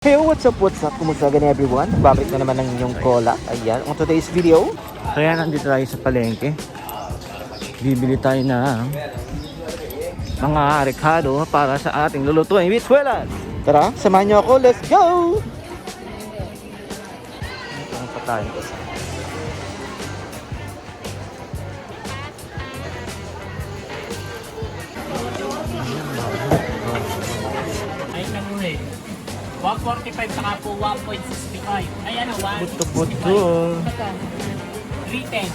Hey, what's up, what's up? Kumusta ganyan everyone? Babalik na naman ng inyong kola. Ayan, on today's video. Kaya nandito tayo sa palengke. Bibili tayo ng mga rekado para sa ating lulutuin with Suelas. Tara, samahan niyo ako. Let's go! Ano pa tayo? 145 saka po 1.65. Ay, ano, 1.65. Buto-buto. 310.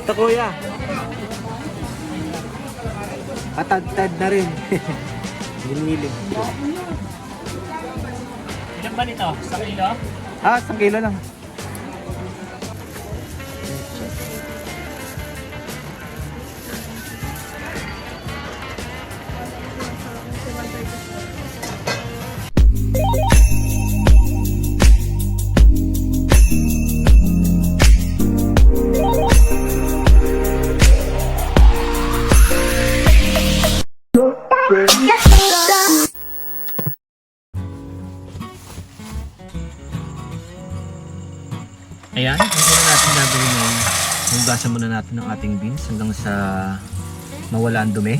Ito kuya. Patad-tad na rin. Nililig. Ilan ba nito? Sa kilo? Ah, isang kilo lang. Ayan, ang una natin gagawin ngayon, hugasan muna natin ang ating beans hanggang sa mawala ang dumi.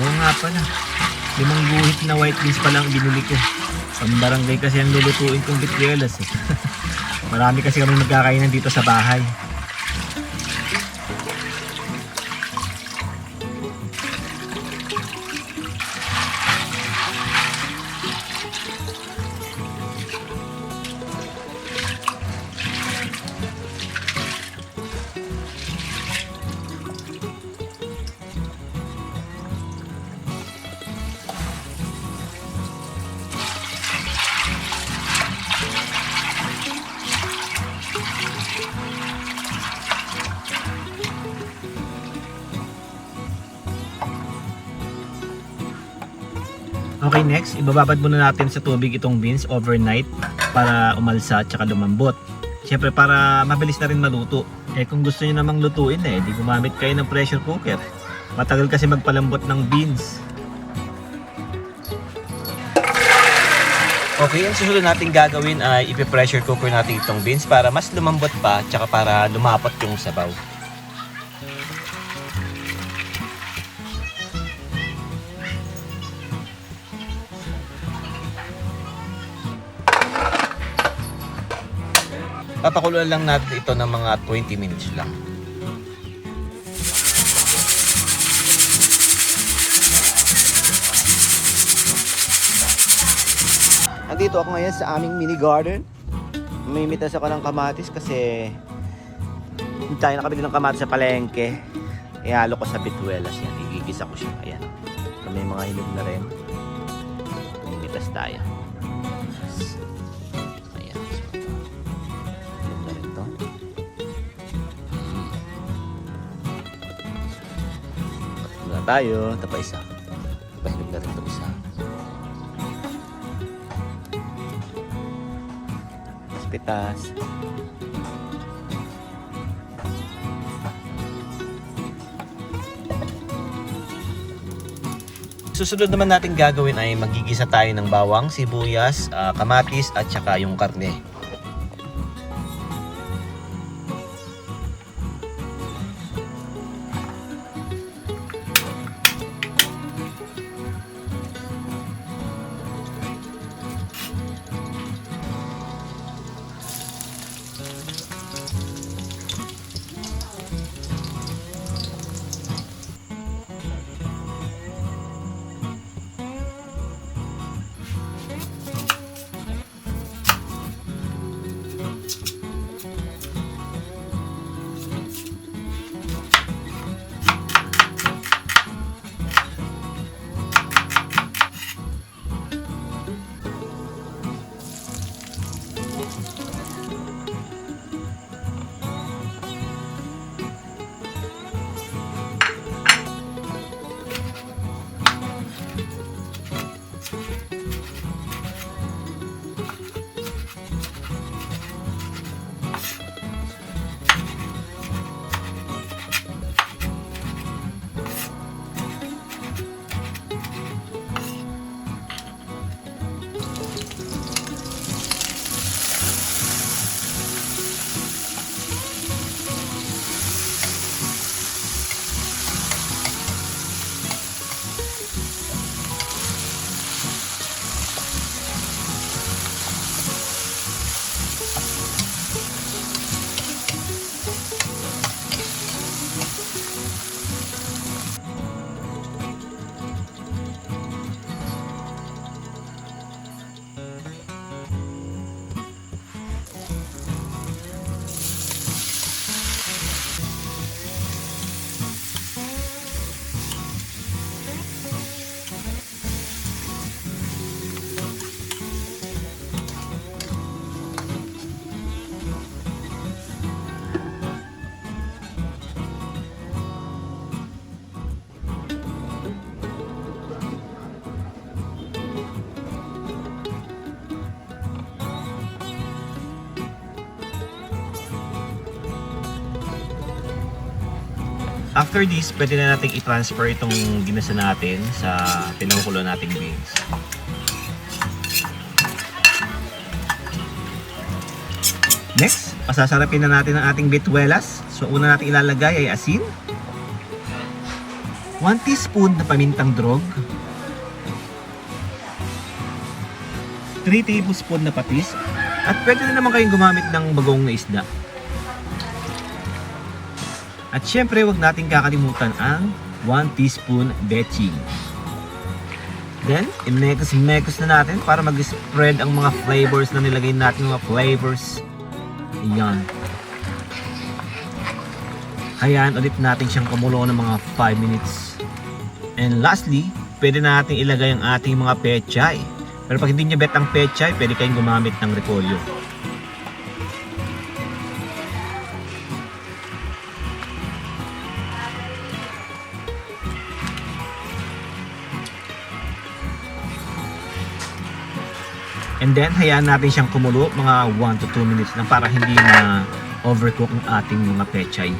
Oo nga pala, limang guhit na white beans pa lang binili ko. Sa barangay kasi ang lulutuin kong bitwelas eh. Marami kasi kami magkakainan dito sa bahay. Okay, next, ibababad muna natin sa tubig itong beans overnight para umalsa at saka lumambot. Siyempre, para mabilis na rin maluto. Eh, kung gusto niyo namang lutuin eh, di gumamit kayo ng pressure cooker. Matagal kasi magpalambot ng beans. Okay, ang susunod natin gagawin ay ipi-pressure cooker natin itong beans para mas lumambot pa at saka para lumapot yung sabaw. Papakuluan lang natin ito ng mga 20 minutes lang. Nandito ako ngayon sa aming mini garden. Mimitas ako ng kamatis kasi hindi tayo nakabili ng kamatis sa palengke. Ihalo ko sa bituelas yan. Igigisa ko siya. Ayan. So, may mga hinog na rin. Mimitas tayo. Tayo. Ito pa isa. Pahinog na rin ito isa. pitas. Susunod naman natin gagawin ay magigisa tayo ng bawang, sibuyas, ah, kamatis at saka yung karne. Thank mm -hmm. you. After this, pwede na natin i-transfer itong ginasa natin sa pinangkulo nating beans. Next, pasasarapin na natin ang ating bituelas. So, una natin ilalagay ay asin. 1 teaspoon na pamintang drog. 3 tablespoon na patis. At pwede na naman kayong gumamit ng bagong na isda. At syempre, wag nating kakalimutan ang 1 teaspoon betching. Then, imekos-mekos na natin para mag-spread ang mga flavors na nilagay natin mga flavors. Ayan. Hayaan ulit natin siyang kumulo ng mga 5 minutes. And lastly, pwede na natin ilagay ang ating mga pechay. Pero pag hindi nyo bet ang pechay, pwede kayong gumamit ng repolyo. And then, hayaan natin siyang kumulo mga 1 to 2 minutes lang para hindi na overcook ang ating mga pechay.